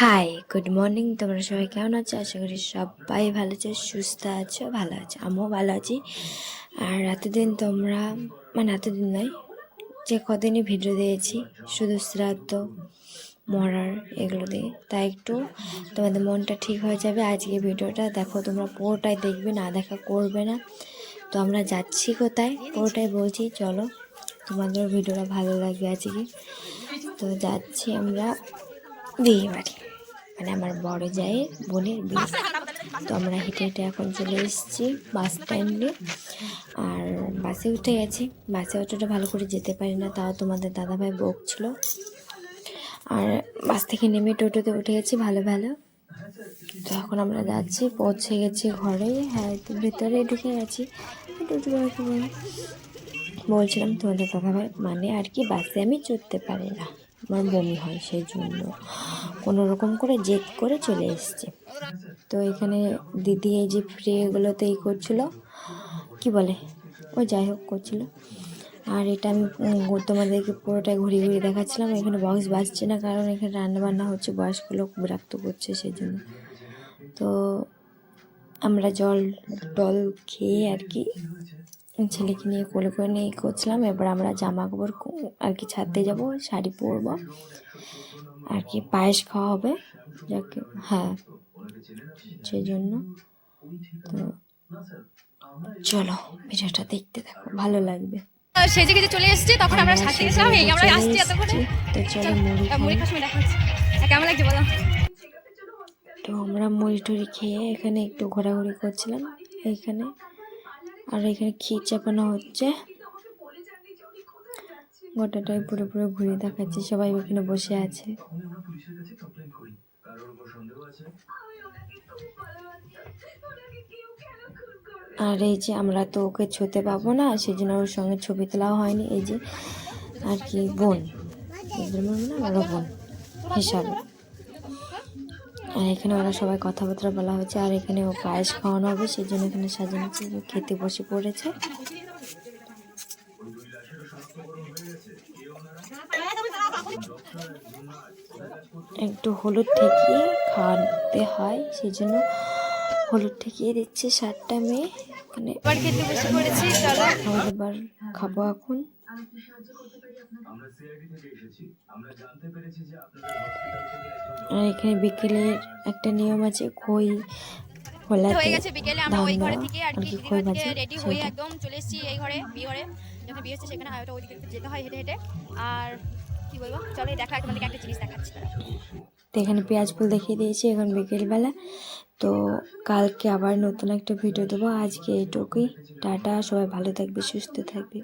Hi good morning তোমরা সবাই কেমন আছো? আশা করি সবাই ভালো আছো, সুস্থ আছো, ভালো আছো। আমিও ভালো আছি। আর এতদিন তোমরা মানে এতদিন নয়, যে কদিনই ভিডিও দিয়েছি, শুধু শ্রাদ্ধ, মরার এগুলো দিয়ে। তাই একটু তোমাদের মনটা ঠিক হয়ে যাবে আজকে ভিডিওটা দেখো, তোমরা পুরোটাই দেখবে, না দেখা করবে না। তো আমরা যাচ্ছি কোথায়? পুরোটাই বলছি, চলো, তোমাদের ভিডিওটা ভালো লাগবে আজকে। তো যাচ্ছি আমরা বিয়ে বাড়ি। মানে আমার বড় যায় বোনের বিয়ে। তো আমরা হেঁটে হেঁটে এখন চলে এসেছি বাস স্ট্যান্ডে আর বাসে উঠে গেছি। বাসে অতটা ভালো করে যেতে পারি না, তাও তোমাদের দাদাভাই বকছিল। আর বাস থেকে নেমে টোটোতে উঠে গেছি ভালো ভালো। তো এখন আমরা যাচ্ছি, পৌঁছে গেছি ঘরে। হ্যাঁ ভেতরে ঢুকে গেছি। টোটো বলছিলাম তোমাদের দাদাভাই মানে আর কি বাসে আমি চড়তে পারি না। আমার বমি হয় সেই জন্য কোনো রকম করে জেদ করে চলে এসছে। তো এখানে দিদি এই যে ফ্রি এগুলোতে এই করছিল, কি বলে? ও যাই হোক করছিল। আর এটা আমি তোমাদেরকে পুরোটাই ঘুরিয়ে ঘুরিয়ে দেখাচ্ছিলাম। এখানে বক্স বাজছে না কারণ এখানে রান্না বান্না হচ্ছে বয়স্ক লোক বিরক্ত করছে সেই জন্য তো আমরা জল, টল খেয়ে আর কি ছেলেকে নিয়ে কোলে করে নিয়ে করছিলাম। এবার আমরা জামা কাপড় আর কি ছাড়তে যাব শাড়ি পরবো। আর কি পায়েস খাওয়া হবে যাকে হ্যাঁ সেই জন্য তো চলো ভিডিওটা দেখতে থাকো ভালো লাগবে। সেজে চলে এসেছি তখন আমরা সাথে গেছিলাম এই আমরা আসছি এতক্ষণে। তো চলো মুড়ি মুড়ি খাই। খাওয়ার সময় দেখা হচ্ছে কেমন লাগছে বলো? তো আমরা মুড়ি টুড়ি খেয়ে এখানে একটু ঘোরাঘুরি করছিলাম এইখানে। আর এখানে ক্ষীর চাপানো হচ্ছে। গোটাটাই পুরো পুরো ঘুরে দেখাচ্ছে। সবাই ওখানে বসে আছে। আর এই যে আমরা তো ওকে ছুতে পাবো না সেই জন্য ওর সঙ্গে ছবি তোলাও হয়নি। এই যে আর কি বোন। বোন। হিসাবে। আর এখানে ওরা সবাই কথাবার্তা বলা হয়েছে আর এখানে ও পায়েস খাওয়ানো হবে সেই জন্য এখানে সাজানো হচ্ছে খেতে বসে পড়েছে। একটু হলুদ ঠেকিয়ে খাওয়াতে হয় সেই জন্য হলুদ ঠেকিয়ে দিচ্ছে সাতটা মেয়ে। মানে খাব এখন। আর এখানে বিকেলের একটা নিয়ম আছে খই হয়ে গেছে বিকেলে আমরা ওই ঘরে থেকে আর কি রেডি হয়ে একদম চলে এসেছি এই ঘরে বিয়ে ঘরে। যখন বিয়ে হচ্ছে সেখানে ওটা ওইদিকে যেতে হয় হেঁটে হেঁটে। আর কি বলব? চলো দেখা তোমাদেরকে একটা জিনিস দেখাচ্ছি। তো এখানে পেঁয়াজ ফুল দেখিয়ে দিয়েছি এখন বিকেলবেলা। তো কালকে আবার নতুন একটা ভিডিও দেবো। আজকে এইটুকুই। টাটা সবাই ভালো থাকবে সুস্থ থাকবে।